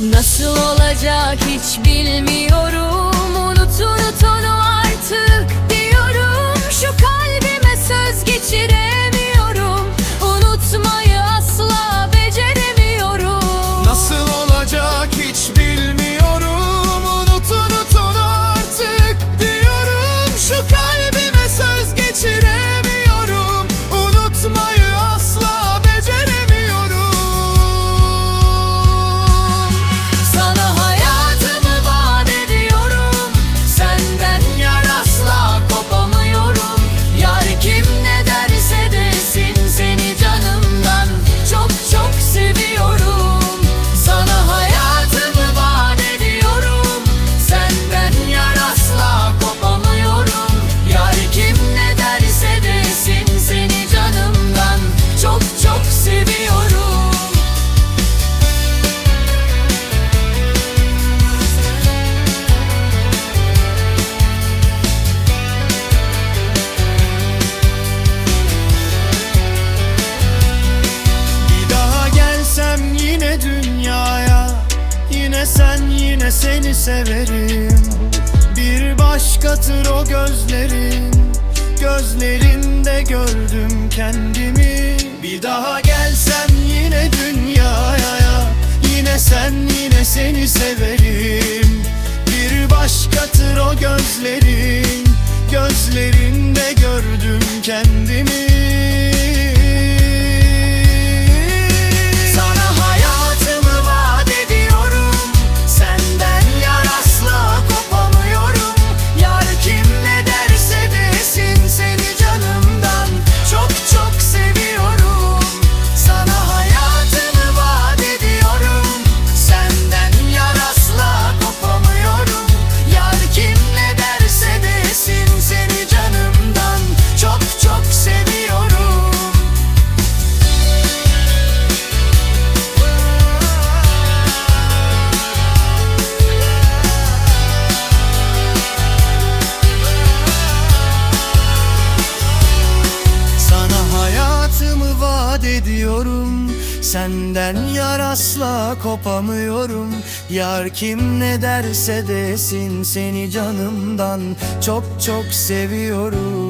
Nasıl olacak hiç bilmiyorum. yine sen yine seni severim. Bir başkadır o gözlerin. Gözlerinde gördüm kendimi. Bir daha gelsem yine dünyaya. Yine sen yine seni severim. Bir başkadır o gözlerin. Gözlerinde gördüm kendimi. Senden yar asla kopamıyorum. Yar kim ne derse desin seni canımdan Çok çok seviyorum.